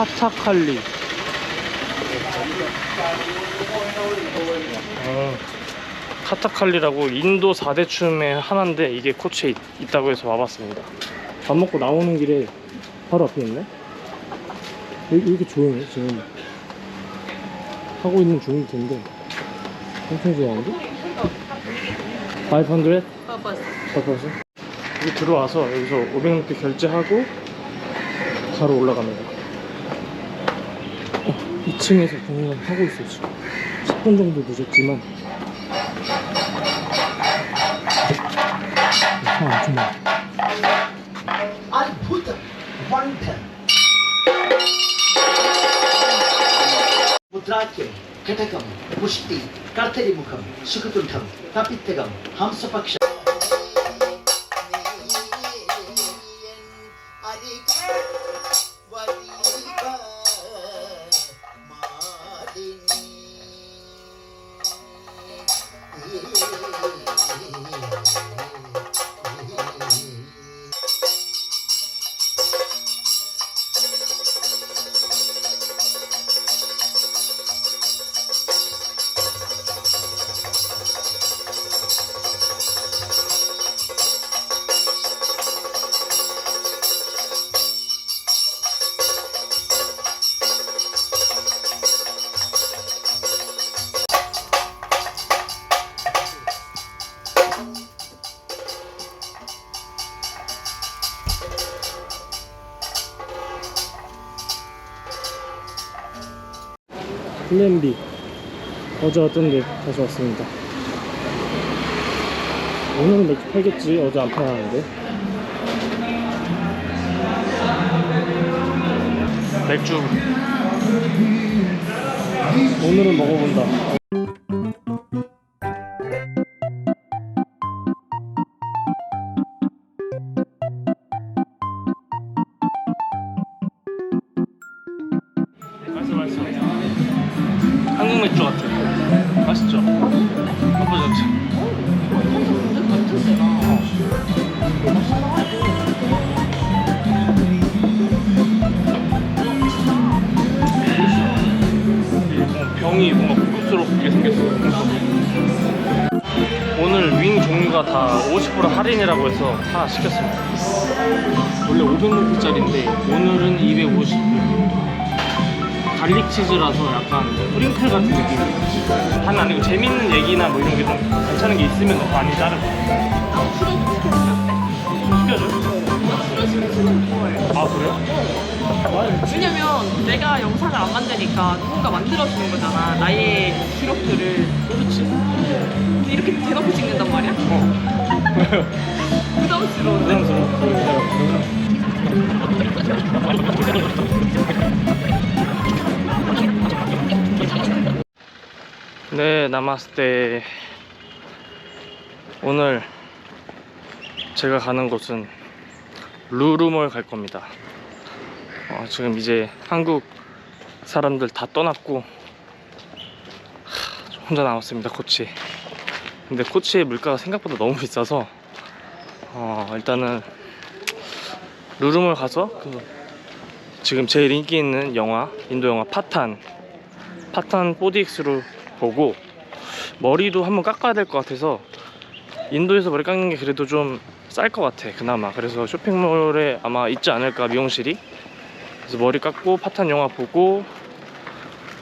카타칼리. 어, 카타칼리라고 인도 4대 춤의 하나인데 이게 코치에 있, 있다고 해서 와봤습니다. 밥 먹고 나오는 길에 바로 앞에 있네? 왜 이렇게 조용해 지금 하고 있는 중일 텐데 엄청 조용한데? 500? Purpose. 바꿔서 여기 들어와서 여기서 500루피 결제하고 바로 올라갑니다. 2층에서 공연 하고 있어요. 지금 10분 정도 늦었지만. 아, 아주 많아 I put one pen. 무드라케 개태감 무시띠 까테리무감 수크둔탐 따피태감 함서박샤. B 어제 왔던 데 다시 왔습니다. 오늘은 맥주 팔겠지 어제 안 팔았는데 맥주 오늘은 먹어본다. 다 50% 할인이라고 해서 하나 시켰습니다. 원래 500루피짜리인데 오늘은 250. 갈릭 치즈라서 약간 프링클 같은 느낌이에요. 단 아니고 재밌는 얘기나 뭐 이런 게 좀 괜찮은 게 있으면 더 많이 따르고. 왜냐면 내가 영상을 안 만드니까 누군가 만들어주는 거잖아. 나의 기록들을. 그렇지. 근데 이렇게 대놓고 찍는단 말이야? 어. 부담스러워. 부담스러워. 네, 나마스테. 오늘 제가 가는 곳은 루루몰 갈 겁니다. 어, 지금 이제 한국 사람들 다 떠났고 하, 혼자 남았습니다, 코치. 근데 코치의 물가가 생각보다 너무 비싸서 어, 일단은 루룸을 가서 그 지금 제일 인기 있는 영화 인도 영화 파탄 파탄 4DX로 보고 머리도 한번 깎아야 될 것 같아서 인도에서 머리 깎는 게 그래도 좀 쌀 것 같아 그나마 그래서 쇼핑몰에 아마 있지 않을까 미용실이 그래서 머리 깎고 파탄 영화 보고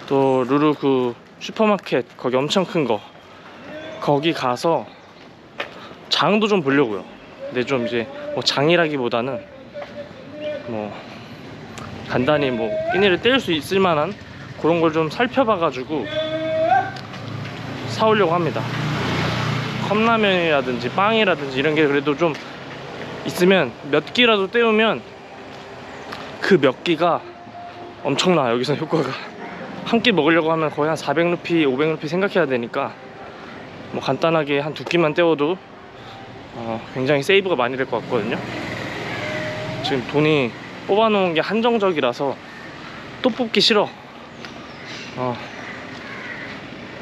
또 루루 그 슈퍼마켓 거기 엄청 큰 거 거기 가서 장도 좀 보려고요 근데 좀 이제 뭐 장이라기보다는 뭐 간단히 뭐 끼니를 뗄 수 있을 만한 그런 걸 좀 살펴봐 가지고 사오려고 합니다. 컵라면이라든지 빵이라든지 이런 게 그래도 좀 있으면 몇 끼라도 때우면 그 몇 끼가 엄청나 여기서 효과가 한 끼 먹으려고 하면 거의 한 400루피, 500루피 생각해야 되니까 뭐 간단하게 한 두 끼만 때워도 어, 굉장히 세이브가 많이 될 것 같거든요. 지금 돈이 뽑아놓은 게 한정적이라서 또 뽑기 싫어. 어.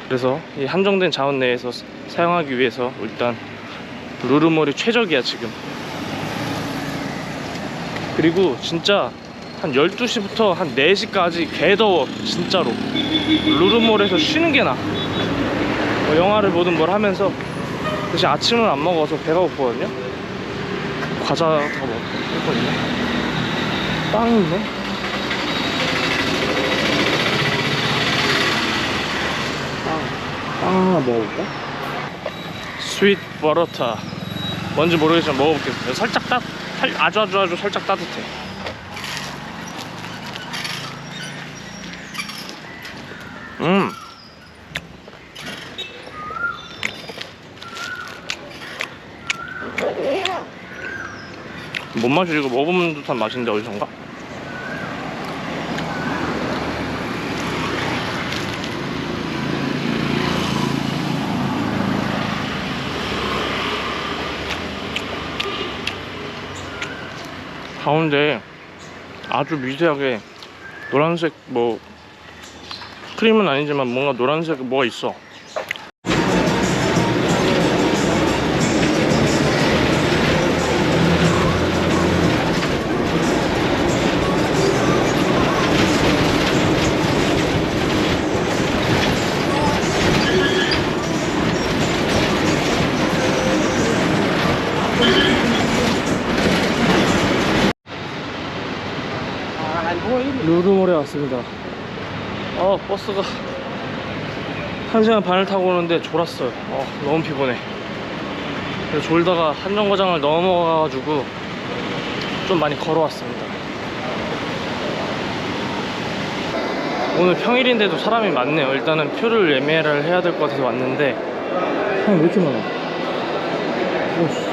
그래서 이 한정된 자원 내에서 사- 사용하기 위해서 일단 루루몰이 최적이야 지금. 그리고 진짜 한한 12시부터 한 4시까지 개더워 진짜로. 루르몰에서 쉬는 게 나아 뭐 영화를 보든 뭘 하면서 대신 아침은 안 먹어서 배가 고프거든요. 과자 더 먹었거든요. 빵이 있네. 빵, 빵 하나 먹어볼까? 스윗 버터타 뭔지 모르겠지만 먹어볼게요. 살짝 따 살, 아주 아주 아주 살짝 따뜻해 맛이지 이거 먹어본 듯한 맛인데 어디선가? 가운데 아주 미세하게 노란색 뭐 크림은 아니지만 뭔가 노란색 뭐가 있어 왔습니다. 어 버스가 한 시간 반을 타고 오는데 졸았어요. 어 너무 피곤해. 졸다가 한정거장을 넘어가가지고 좀 많이 걸어왔습니다. 오늘 평일인데도 사람이 많네요. 일단은 표를 예매를 해야 될 것 같아서 왔는데 사람 왜 이렇게 많아? 오씨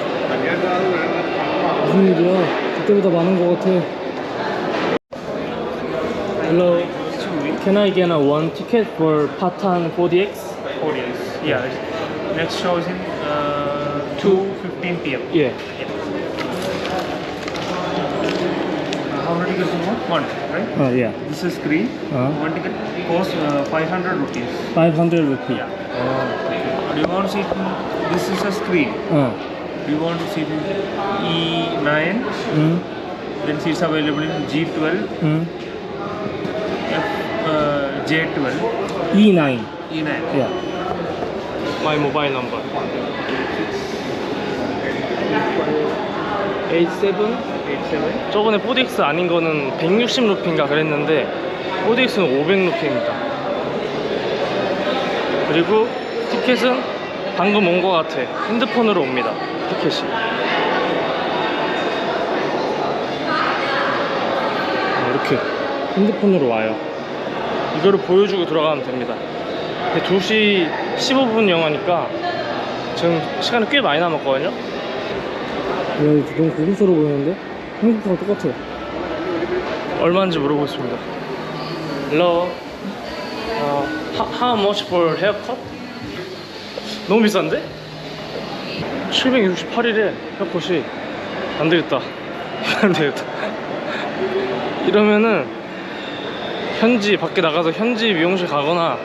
무슨 일이야? 그때보다 많은 것 같아. Hello. Can I get a one ticket for Patan 4DX? audience. Yeah. Next show is in uh, 2.15 p.m. Yeah. Uh, how many tickets you want? One, right? Oh yeah. This is green. Uh, One ticket costs uh, 500 rupees. 500 rupees. Yeah. Do you want to in, this is a screen. Uh, Do you want to in E9? mm, Then seats available in G12, mm. F, uh, J12, E9. E9. Yeah. My mobile number. 87? 87. 저번에 4DX 아닌 거는 160 루피인가 그랬는데 4DX는 500 루피입니다. 그리고 티켓은 방금 온 거 같아. 핸드폰으로 옵니다. 티켓이. 어, 이렇게 핸드폰으로 와요. 이거를 보여주고 들어가면 됩니다. 근데 2시 15분 영화니까 지금 시간이 꽤 많이 남았거든요. 야, 너무 고급스러워 보이는데? 한국 거랑 똑같아. 얼마인지 물어보겠습니다. Hello. 어, how, how much for haircut? 너무 비싼데? 768일에 헤어컷이 안 되겠다. 안 되겠다. 이러면은 현지 밖에 나가서 현지 미용실 가거나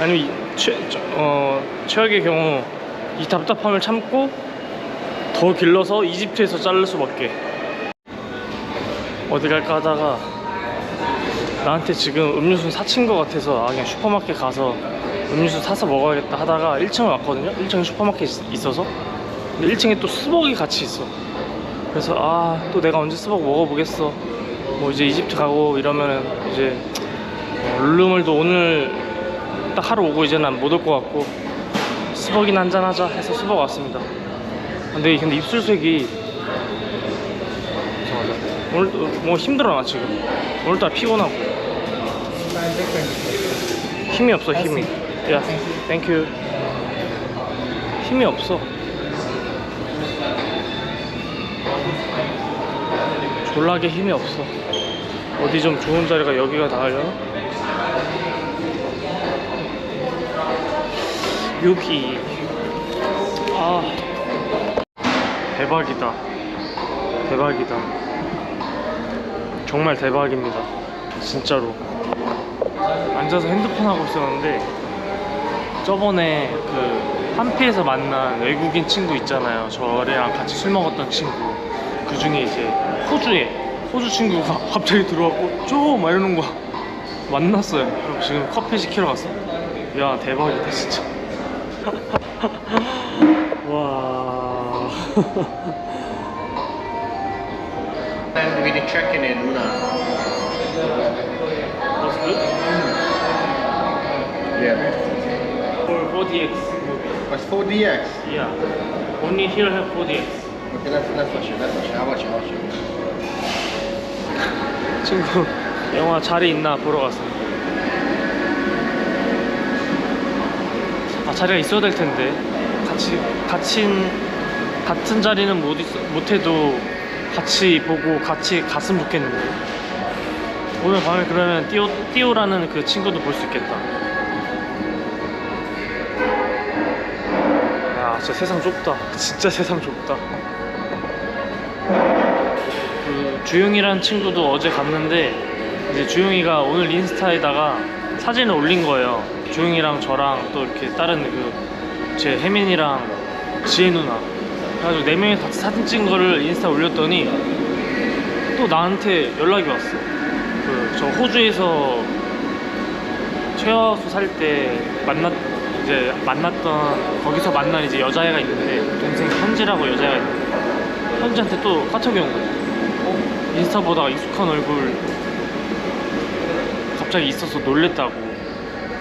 아니면 이 최, 저- 어, 최악의 경우 이 답답함을 참고 더 길러서 이집트에서 자를 수밖에. 어디 갈까 하다가 나한테 지금 음료수 사친 것 같아서 아 그냥 슈퍼마켓 가서 음료수 사서 먹어야겠다 하다가 1층을 왔거든요. 1층에 슈퍼마켓 있- 있어서. 근데 1층에 또 스벅이 같이 있어. 그래서 아 또 내가 언제 스벅 먹어보겠어. 뭐 이제 이집트 가고 이러면은 이제 어, 룰루물도 오늘 딱 하루 오고 이제는 못 올 것 같고 스벅이나 한잔 하자 해서 스벅 왔습니다. 근데, 근데 입술색이. 오늘도 뭐 힘들어 나 지금? 오늘따라 피곤하고. 힘이 없어 힘이. 야 땡큐 힘이 없어. 졸라게 힘이 없어. 어디 좀 좋은 자리가 여기가 나가려나? 여기 아. 대박이다. 대박이다. 정말 대박입니다. 진짜로. 앉아서 핸드폰 하고 있었는데 저번에 그 한피에서 만난 외국인 친구 있잖아요. 저랑 같이 술 먹었던 친구. 그 중에 이제 호주에 호주 친구가 갑자기 들어왔고 쪼막 이러는 거야. 만났어요. 그럼 지금 커피 시키러 갔어? 야 대박이다 진짜 와 And we did check-in in Luna. That's good Yeah. for 4DX That's 4DX. yeah only here have 4DX Okay, let's let's watch it. Let's watch it. I'll watch it. I'll watch it. 친구 영화 자리 있나 보러 갔습니다. 자리가 있어야 될 텐데 같이 같이 같은 자리는 못 있어, 못해도 같이 보고 같이 갔으면 좋겠는데 오늘 밤에 그러면 띠오 띠오라는 그 친구도 볼 수 있겠다. 야 진짜 세상 좁다. 진짜 세상 좁다. 그 주영이라는 친구도 어제 갔는데 이제 주영이가 오늘 인스타에다가 사진을 올린 거예요. 주영이랑 저랑 또 이렇게 다른 그 제 혜민이랑 지혜 누나 그래가지고 네 명이 같이 사진 찍은 거를 인스타에 올렸더니 또 나한테 연락이 왔어. 그 저 호주에서 최하수 살 때 만났 이제 만났던 거기서 만난 이제 여자애가 있는데 동생 현지라고 여자애가 있는데 현지한테 또 카톡이 온 거야. 어? 인스타 보다가 익숙한 얼굴 갑자기 있어서 놀랬다고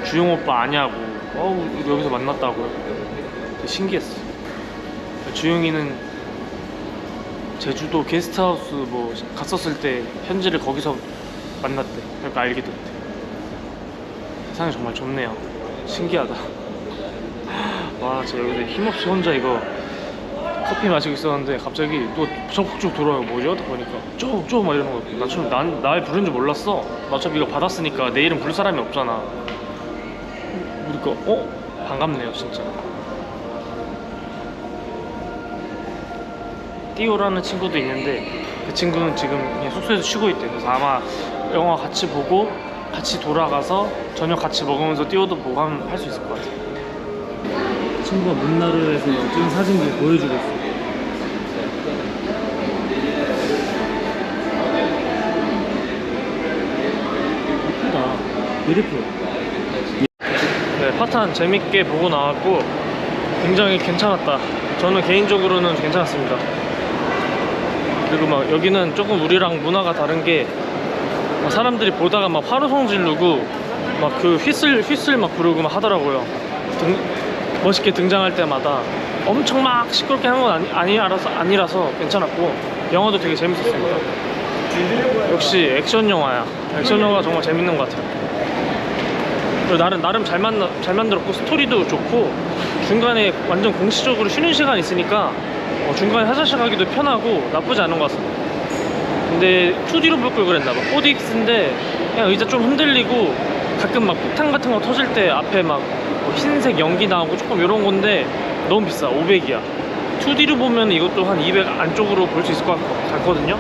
주영 오빠 아냐고. 어우 여기서 만났다고. 신기했어. 주영이는 제주도 게스트하우스 뭐 갔었을 때 현지를 거기서 만났대. 그러니까 알게 됐대 세상이 정말 좁네요. 신기하다. 와 진짜 여기서 힘없이 혼자 이거 커피 마시고 있었는데 갑자기 또 적극적 들어와요? 하다 보니까. 쪼쪼 막 이러는 거야 나처럼 난, 날 부른 줄 몰랐어. 나 어차피 이거 받았으니까 내일은 부를 사람이 없잖아 그러니까 어? 반갑네요 진짜. 띠오라는 친구도 있는데 그 친구는 지금 그냥 숙소에서 쉬고 있대 그래서 아마 영화 같이 보고 같이 돌아가서 저녁 같이 먹으면서 띠오도 보고 하면 할 수 있을 것 같아 친구가 문나루에서 찍은 사진들 보여주고 있어 예쁘다. 뷰티풀 네 파탄 재밌게 보고 나왔고 굉장히 괜찮았다. 저는 개인적으로는 괜찮았습니다. 그리고 막 여기는 조금 우리랑 문화가 다른 게막 사람들이 보다가 막 화로성 지르고 막 그 휘슬 휘슬 막 부르고 막 하더라고요. 등- 멋있게 등장할 때마다 엄청 막 시끄럽게 하는 건 아니, 아니라서, 아니라서 괜찮았고 영화도 되게 재밌었습니다. 역시 액션 영화야. 액션 영화 정말 재밌는 것 같아요 나름, 나름 잘, 만나, 잘 만들었고 스토리도 좋고 중간에 완전 공식적으로 쉬는 시간 있으니까 어, 중간에 화장실 가기도 편하고 나쁘지 않은 것 같습니다. 근데 2D로 볼 걸 그랬나 봐. 4DX인데 그냥 의자 좀 흔들리고 가끔 막 폭탄 같은 거 터질 때 앞에 막뭐 흰색 연기 나오고 조금 이런 건데 너무 비싸. 500이야. 2D로 보면 이것도 한 200 안쪽으로 볼 수 있을 것 같- 같거든요.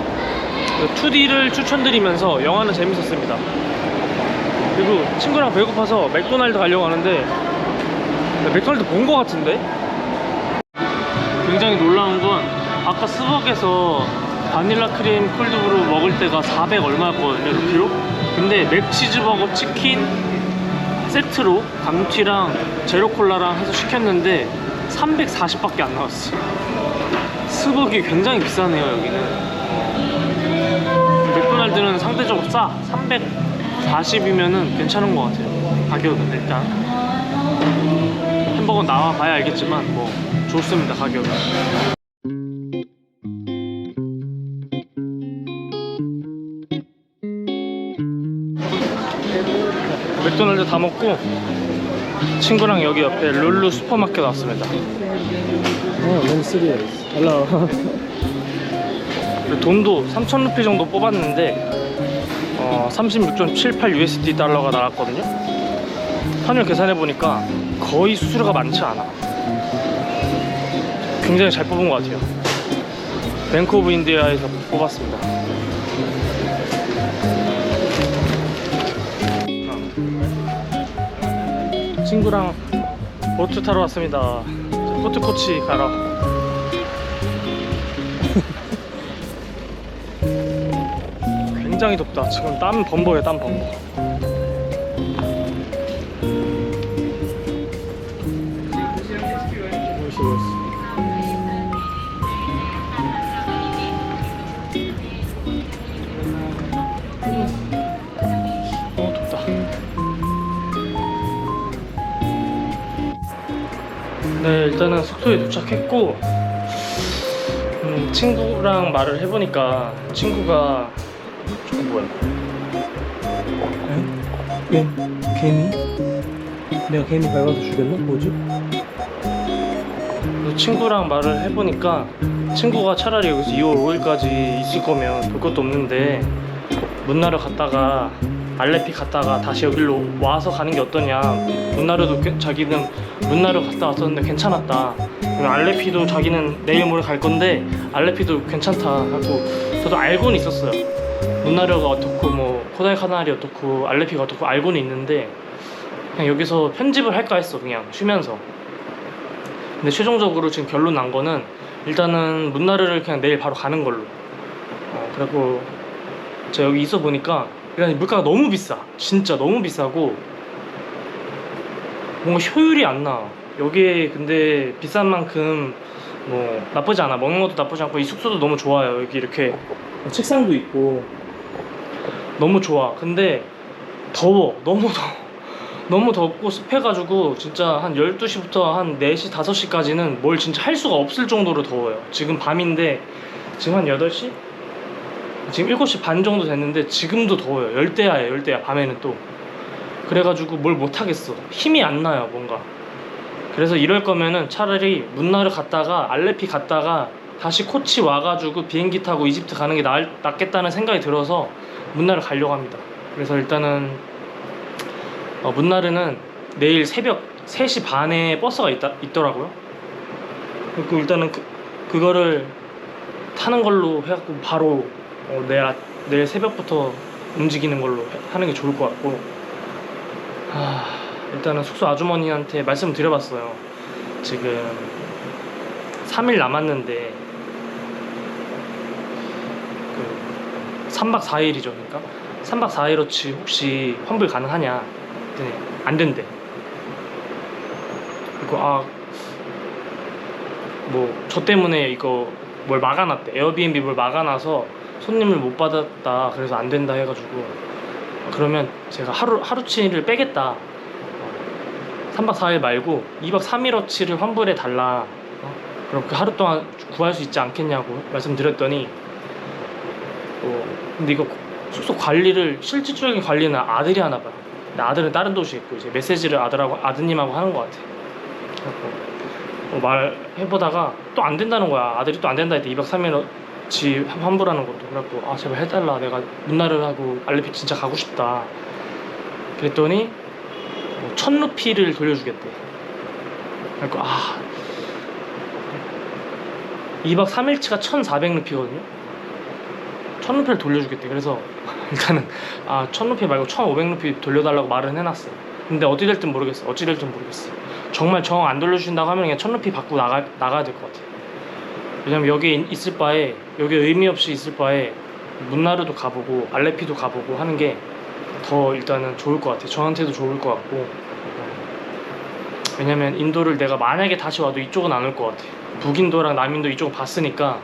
2D를 추천드리면서 영화는 재밌었습니다 그리고 친구랑 배고파서 맥도날드 가려고 하는데 맥도날드 본 거 같은데? 굉장히 놀라운 건 아까 스벅에서 바닐라 크림 콜드브루 먹을 때가 400 얼마였거든요 루피로? 근데 맥치즈버거 치킨 세트로 감튀랑 제로콜라랑 해서 시켰는데 340밖에 안 나왔어 스벅이 굉장히 비싸네요 여기는. 맥도날드는 상대적으로 싸 340이면은 괜찮은 것 같아요. 가격은 일단. 햄버거 나와 봐야 알겠지만 뭐 좋습니다 가격은. 맥도날드 다 먹고 친구랑 여기 옆에 룰루 슈퍼마켓 왔습니다. 어 너무 쓰리해 알라 그리고 돈도 3,000루피 정도 뽑았는데 어, 36.78 USD 달러가 나왔거든요. 환율 계산해 보니까 거의 수수료가 많지 않아. 굉장히 잘 뽑은 것 같아요. 뱅크 오브 인디아에서 뽑았습니다. 친구랑 보트 타러 왔습니다. 보트 코치 가러 굉장히 덥다. 지금 땀 범벅이야, 땀 범벅. 어. 네, 일단은 숙소에 도착했고, 음, 친구랑 말을 해보니까 친구가 저거 뭐야? 에? 개미? 내가 개미 밟아서 죽였나? 뭐지? 그 친구랑 말을 해보니까 친구가 차라리 여기서 2월 5일까지 있을 거면 볼 것도 없는데 문나루 갔다가 알레피 갔다가 다시 여기로 와서 가는 게 어떠냐 문나루도 꽤- 자기는 문나루 갔다 왔었는데 괜찮았다 그리고 알레피도 자기는 내일 모레 갈 건데 알레피도 괜찮다 하고 저도 알고는 있었어요 문나루가 어떻고 뭐 코다이 카나리 어떻고 알레피가 어떻고 알고는 있는데 그냥 여기서 편집을 할까 했어 그냥 쉬면서 근데 최종적으로 지금 결론 난 거는 일단은 문나르를 그냥 내일 바로 가는 걸로. 어, 그리고 제가 여기 있어 보니까 일단 물가가 너무 비싸. 진짜 너무 비싸고 뭔가 효율이 안 나. 여기에 근데 비싼 만큼 뭐 나쁘지 않아. 먹는 것도 나쁘지 않고 이 숙소도 너무 좋아요. 여기 이렇게 책상도 있고 너무 좋아. 근데 더워. 너무 더워. 너무 덥고 습해가지고 진짜 한 12시부터 한 4시, 5시까지는 뭘 진짜 할 수가 없을 정도로 더워요. 지금 밤인데 지금 한 8시? 지금 7시 반 정도 됐는데 지금도 더워요. 열대야예요, 열대야. 밤에는 또. 그래가지고 뭘 못하겠어. 힘이 안 나요, 뭔가. 그래서 이럴 거면은 차라리 문나르 갔다가 알레피 갔다가 다시 코치 와가지고 비행기 타고 이집트 가는 게 나을, 낫겠다는 생각이 들어서 문나르 가려고 합니다. 그래서 일단은 어, 문나르는 내일 새벽 3시 반에 버스가 있다, 있더라고요. 그 일단은 그, 그거를 타는 걸로 해갖고 바로 어, 내일, 아- 내일 새벽부터 움직이는 걸로 해- 하는 게 좋을 것 같고 아, 일단은 숙소 아주머니한테 말씀 드려봤어요. 지금 3일 남았는데 3박 4일이죠, 그러니까 3박 4일어치 혹시 환불 가능하냐? 네, 안 된대. 그리고 아, 뭐 저 때문에 이거 뭘 막아놨대. 에어비앤비 뭘 막아놔서 손님을 못 받았다. 그래서 안 된다 해가지고 그러면 제가 하루 하루치를 빼겠다. 3박 4일 말고 2박 3일어치를 환불해 달라. 어? 그럼 그 하루 동안 구할 수 있지 않겠냐고 말씀드렸더니 뭐 근데 이거 숙소 관리를 실질적인 관리는 아들이 하나 봐요. 근데 아들은 다른 도시에 있고 이제 메시지를 아들하고 아드님하고 하는 것 같아. 뭐 말해보다가 또 안 된다는 거야. 아들이 또 안 된다 했대. 2박 3일어치 환불하는 것도. 그래갖고 아 제발 해달라. 내가 문나를 하고 알레피 진짜 가고 싶다. 그랬더니 뭐 천 루피를 돌려주겠대. 그래갖고 아 2박 3일치가 1,400루피거든요. 1000루피를 돌려주겠대. 그래서 일단은 아 1000루피 말고 1500루피 돌려달라고 말은 해놨어요. 근데 어디 될든 모르겠어. 어찌 될든 모르겠어. 정말 정 안 돌려주신다고 하면 그냥 1000루피 받고 나가, 나가야 될 것 같아요. 왜냐면 여기 있을 바에 여기 의미 없이 있을 바에 문나르도 가보고 알레피도 가보고 하는 게 더 일단은 좋을 것 같아요. 저한테도 좋을 것 같고 왜냐면 인도를 내가 만약에 다시 와도 이쪽은 안 올 것 같아. 북인도랑 남인도 이쪽 봤으니까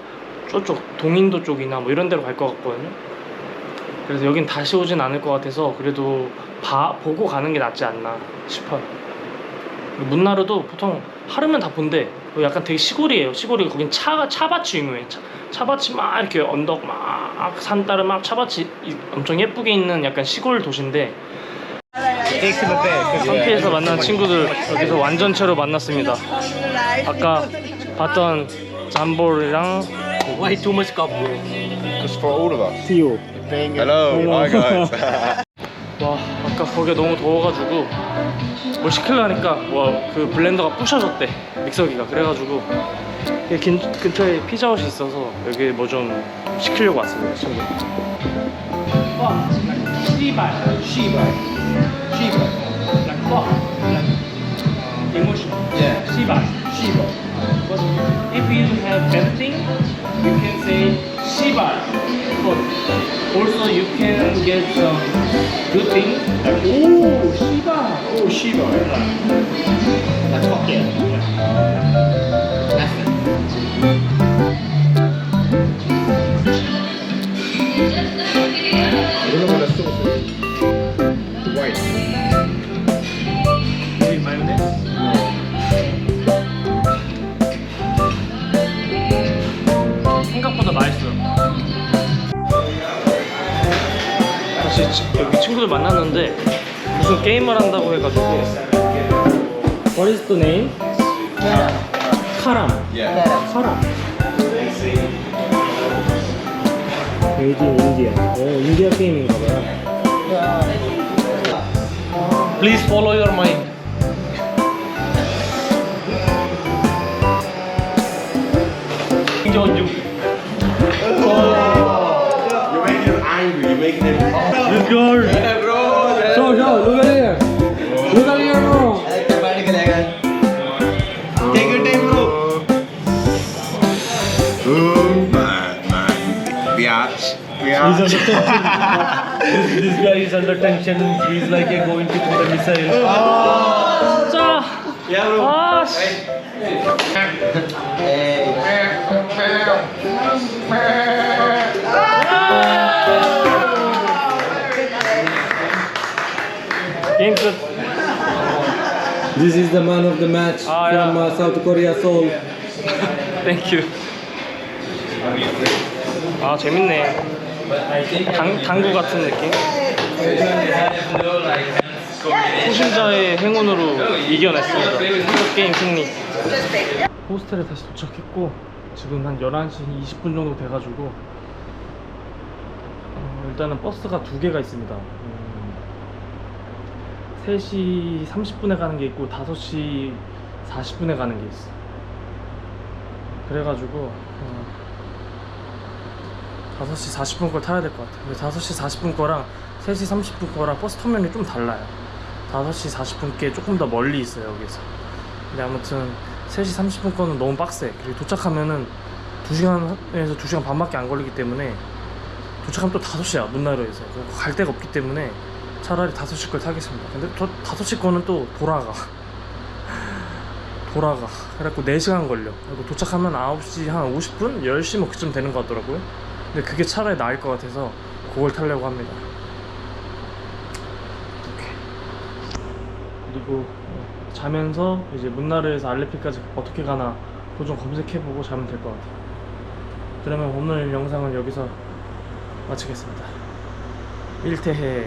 저쪽 동인도 쪽이나 뭐 이런 데로 갈 것 같거든요. 그래서 여긴 다시 오진 않을 것 같아서 그래도 봐 보고 가는 게 낫지 않나 싶어요. 문나루도 보통 하루면 다 본대. 약간 되게 시골이에요. 시골이 거긴 차가 차밭이 유명해. 차, 차밭이 막 이렇게 언덕 막 산 따라 막 차밭이 이- 엄청 예쁘게 있는 약간 시골 도시인데 상피에서 만난 친구들 여기서 완전체로 만났습니다. 아까 봤던 잠볼이랑 Why too much cup, bro? Just for all of us. 디오. Hello, hi guys. 와 아까 거기가 너무 더워가지고 뭘 시키려니까 와 그 블렌더가 부셔졌대 믹서기가 그래가지고 여기 근, 근처에 피자헛이 있어서 여기 뭐 좀 시키려고 왔습니다 친구 와 시발 시발 시발 like fuck like emotion Yeah. 시발 시발 but if you have bad thing you can say 시발 good Also, you can get some good things. Oh, Shiba. Oh, Shiba. That's okay. That's 다시 치- 여기 친구들 만났는데 무슨 게임을 한다고 해가지고 What is the name? 카람. 카람. Made in India. 오, 인디아 게임인가 봐요. Please follow your mind. Making making it. Let's go. So, so, look at here. Look at here, bro. Take. Oh, this guy is under tension. He's like yeah, going to put a missile. Oh. Oh. yeah, bro. Gosh. Right. Hey. 게임 끝. This is the man of the match Ah, from yeah. uh, South Korea, Seoul. 땡큐. 아 재밌네. 당, 당구 같은 느낌. 초심자의 행운으로 이겨냈습니다. 게임 승리. 호스텔에 다시 도착했고 지금 한 11시 20분 정도 돼가지고 어, 일단은 버스가 두 개가 있습니다. 음, 3시 30분에 가는 게 있고 5시 40분에 가는 게 있어. 그래가지고 어, 5시 40분 걸 타야 될 것 같아요. 근데 5시 40분 거랑 3시 30분 거랑 버스 터미널이 좀 달라요. 5시 40분께 조금 더 멀리 있어요, 여기서. 근데 아무튼 3시 30분 거는 너무 빡세. 그리고 도착하면은 2시간에서 2시간 반밖에 안 걸리기 때문에 도착하면 또 5시야, 문나루에서. 그갈 데가 없기 때문에 차라리 5시 걸 타겠습니다. 근데 저 5시 거는 또 돌아가. 돌아가. 그래갖고 4시간 걸려. 그리고 도착하면 9시 한 50분? 10시 뭐 그쯤 되는 것 같더라고요. 근데 그게 차라리 나을 것 같아서 그걸 타려고 합니다. 이렇게. 그리고 어, 자면서 이제 문나르에서 알레피까지 어떻게 가나 그거 좀 검색해보고 자면 될 것 같아요. 그러면 오늘 영상은 여기서 마치겠습니다. 1태해